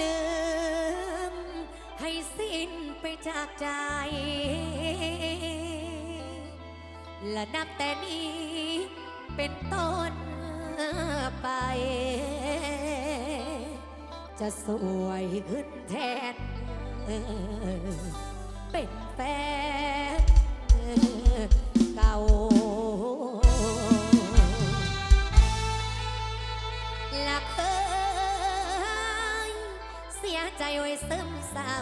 ลืม ให้สิ้นไปจากใจ และนับแต่นี้เป็นต้นไป จะสวยขึ้นแทนเป็นแฟน ซึมเศร้า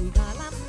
อสิ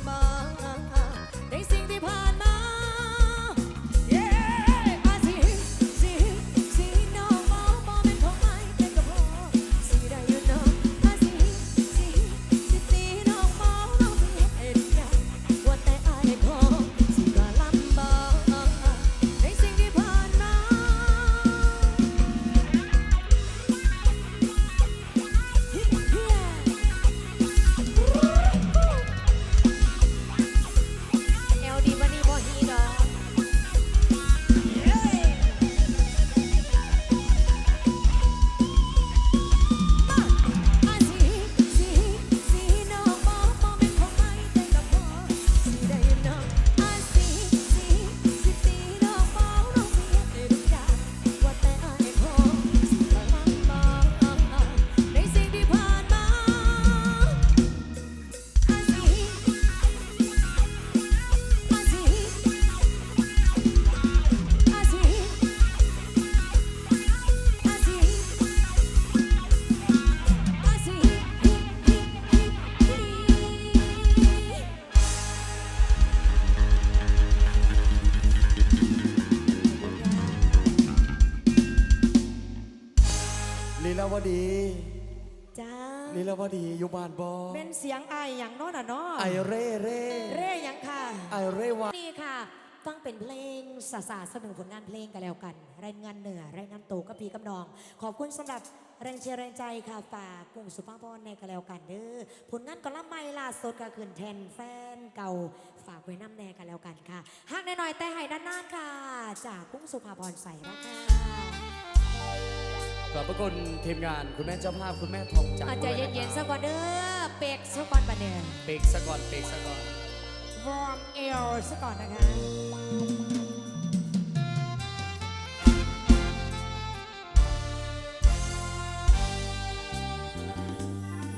ไอเร่เร่เร่หยังค่ะไอเร่วานี่ค่ะฟังเป็นเพลงสาสาเสนอผลงานเพลงกันแล้วกันรายงานเหนือรายงานโตกับพี่กับน้อง ขอบคุณสำหรับแรงเชียร์แรงใจค่ะฝากกุ้งสุภาพรในกันแล้วกันเด้อผลงานก่อนละไม่ล่าสุดก็คืนแทนแฟนเก่าฝากไว้น้ำแน่กันแล้วกันค่ะหักหน่อยๆแต่ให้ด้านหน้าค่ะ จากกุ้งสุภาพรใส่ราคาขอบพระคุณทีมงานคุณแม่เจ้าภาพคุณแม่ทองจันทอาร์ใจด้วยะเย็นๆคสัรับกก่อนเด้อ เป็กสักก่อนปะเนี่ยเบรกซะก่อนเบรกซะก่อนวอร์มเอลสักก่อนนะคะ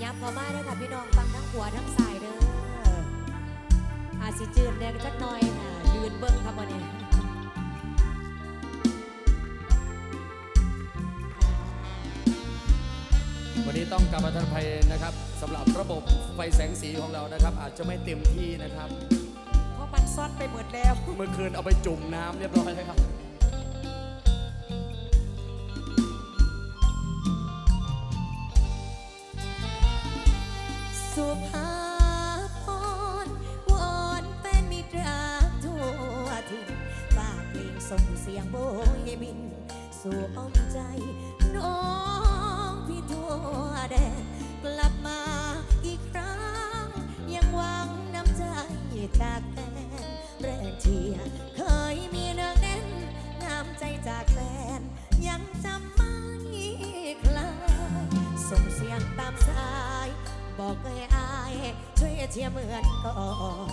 ยับเข้ามาเด้อค่ะพี่น้องฟังทั้งหัวทั้งสายเด้ออาจสิจืนแดงจักหน่อยค่ะยืนเบิ้งครับวันนี้วันนี้ต้องกลับมาทันภัยนะครับ สำหรับระบบไฟแสงสีของเรานะครับ อาจจะไม่เต็มที่นะครับ เพราะมันซ่อนไปหมดแล้ว เมื่อคืนเอาไปจุ่มน้ำเรียบร้อยแล้วครับ สุภาพรวอนแฟนมิตรรักทั่วถิ่นฝากเพลงส่งเสียงโบยบิน สู่อ้อมใจ น้องพี่ทั่วแดน กลับมาอีกครั้ง ยังหวังน้ำใจจากแฟนแรงเชียร์เคยมีเนืองแน่นน้ำใจจากแฟน ยังจำไม่คลายส่งเสียงตามสาย บอกให้อายช่วยเชียร์เหมือนก่อน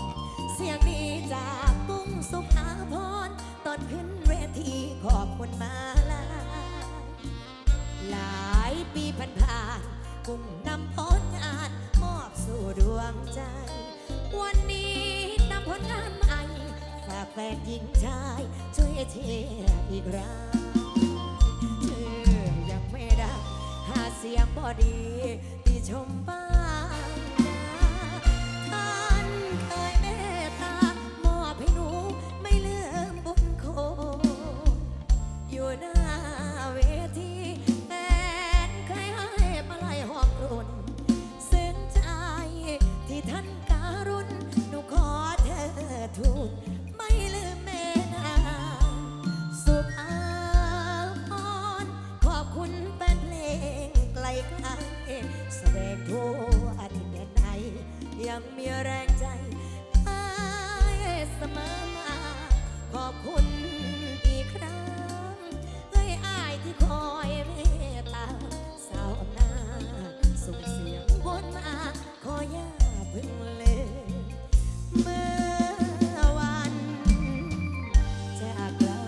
เสียงดีจากกุ้งสุภาพรตอนขึ้นเวทีขอบคุณมาุ่งนำผลงานมอบสู่ดวงใจ วันนี้นำผลงานใหม่นหญิงชายช่วยเชียร์อีกครั้งเธอยังไม่ได้หาเสียงบอดีที่ชมบ้า สดงทั่วทิศแดนไหนยังมีแรงใจให้เสมอมาขอบคุณอีกครั้งเอ้ยอายที่คอยเมตตาสาวอำนาจส่งเสียงวนมา ขออย่าเพึ่งเลยเมื่อวันจากลา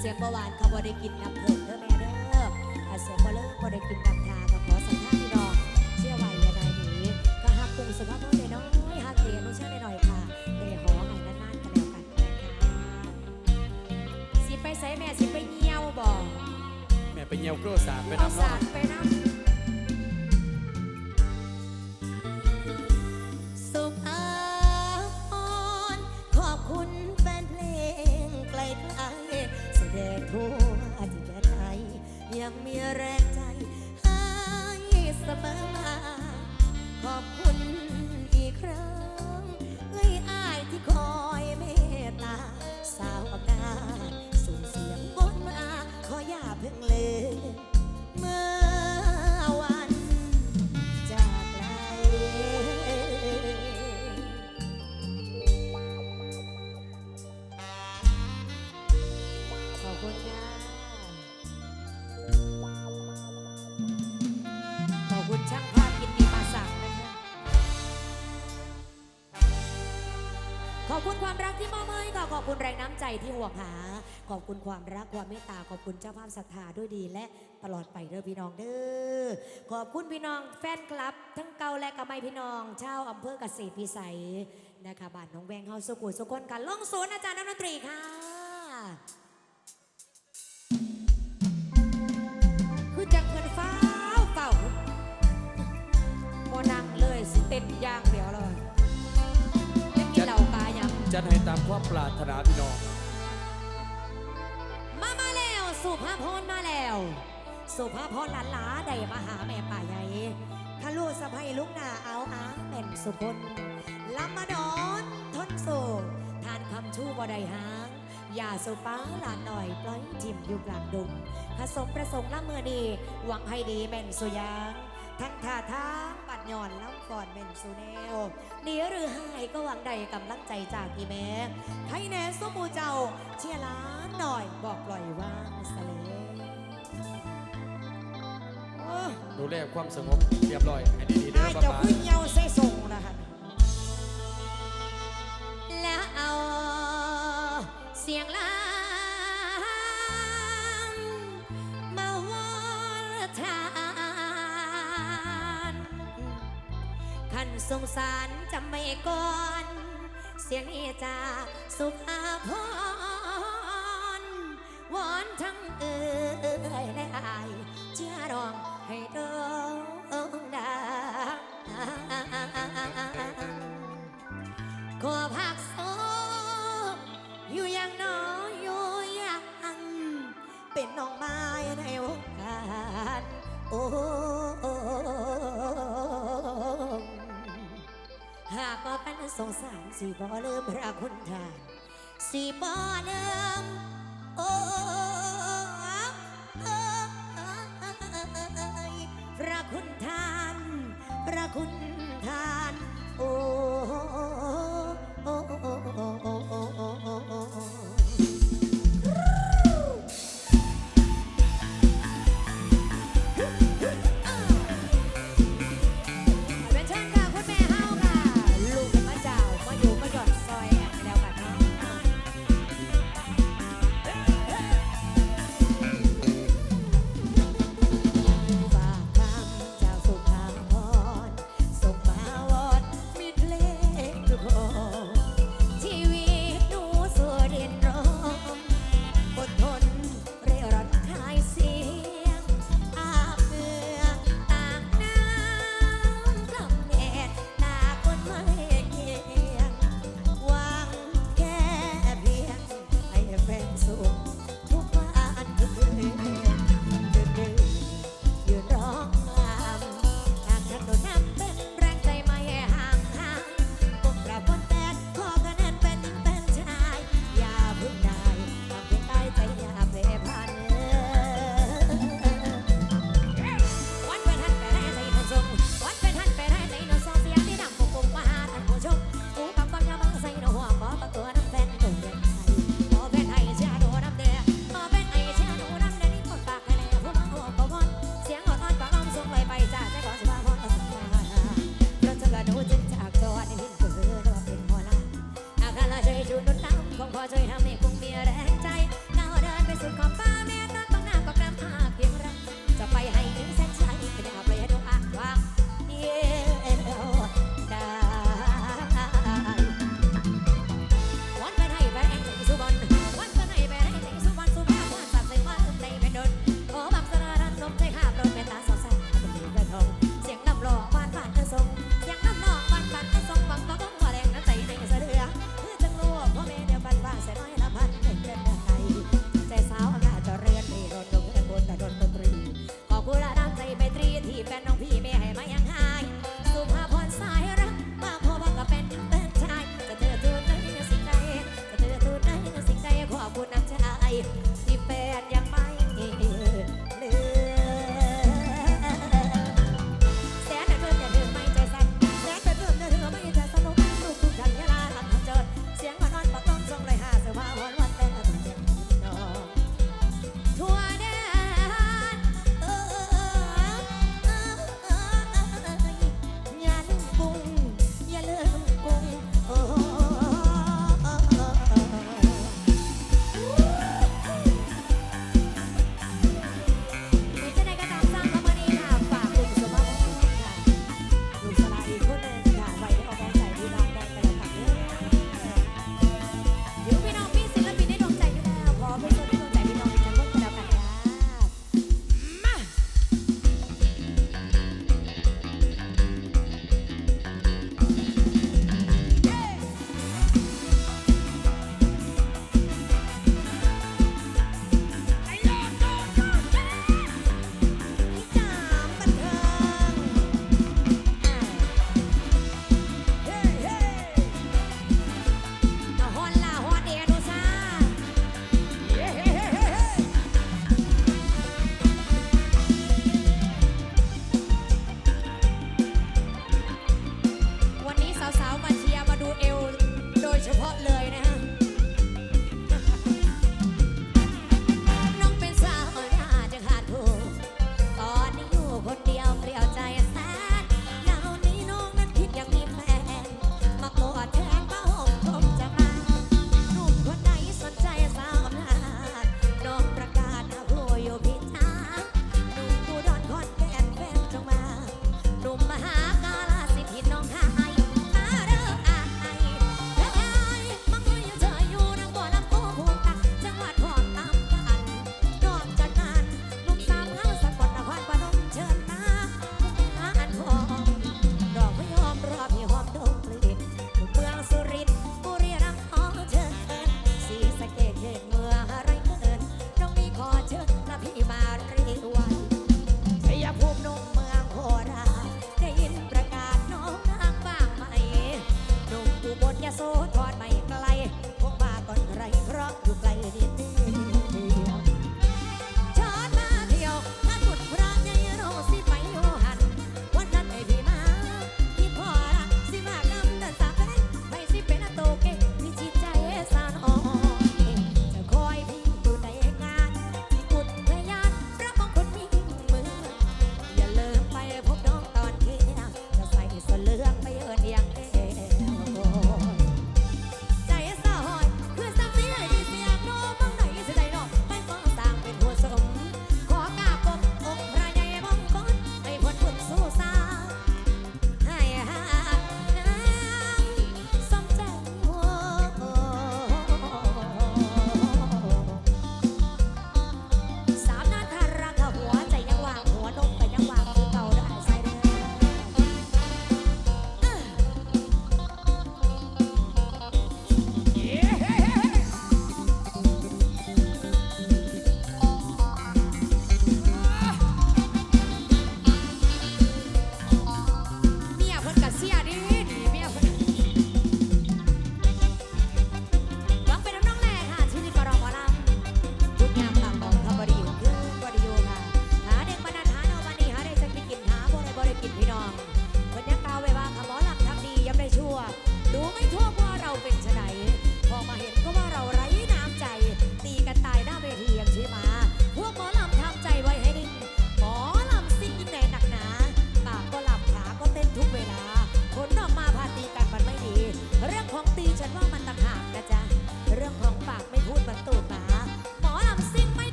เสียงประวานเขา บ่ได้กินน้ำเพิ่มเด้อแม่เด้ออาเสียงบ่เลิกบ่ได้กินน้ำทาก็ขอสัญญาพี่น้อง เชื่อไว้อย่าได้หนีก็หักปุงสุภาพน้อยน้อยหักเดียนุชาหน่อยๆค่ะเดหอให้นานๆกันแล้วกันนะคะสิไปใส่แม่สิไปเยี่ยวบ่แม่ไปเยี่ยวโกรสารไปเอาน้ำสาเนาะดไปน้ำ ขอบคุณความรักที่มอบให้ค่ะขอบคุณแรงน้ำใจที่ห่วงหา ขอบคุณความรักความเมตตาขอบคุณเจ้าภาพศรัทธาด้วยดี และตลอดไปเด้อพี่น้องเด้อขอบคุณพี่น้องแฟนคลับ ทั้งเก่าและกระไม่พี่น้องชาวอำเภอเกษตรพิสัยนะคะบ้านน้องแวงเฮาสุกุลสุคนกันล่องสวนอาจารย์นักดนตรีค่ะ คือจังเงินฟ้าเฝ้าโมนังเลยสิเต้นย่างเดียวเลย จัดให้ตามความปรารถนาพี่น้องมามาแล้วสุภาพรมาแล้ว สุภาพรหลานหลาได้มาหาแม่ป่าใหญ่ทะลุสะพายลุกหน้าเอาอาแม่นสุพลลำมาดอนทนโศกทานคำชู้บ่ได้หางอย่าสุป้าหลานหน่อยปล่อยทิมอยู่กลางดงผสมประสงค์ละเมื่อดีหวังให้ดีแม่นสุยาง ทั้งท่าทางปัดหย่อนล้ำก่อนแม่นสุแนวหนีหรือหายก็หวังใดกำลังใจจากอีแม่ไทยแน่สมูเจ้า เชียร์ล้านหน่อยบอกปล่อยวางสะเลยโอ้ยดูแลความสงบเรียบร้อยให้ดีๆเด้อไอ้ป้าเจ้าป๋าขึ้นเยาเสส่งนะคะแล้วเอา เสียงลา สงสารจำไม่ก่อน เสียงนี้จากสุภาพรวอนทั้งเอ่ยและอายเชื่อรองให้เธอ สิบ่ลืมพระคุณทานสิบ่ลืมโอ้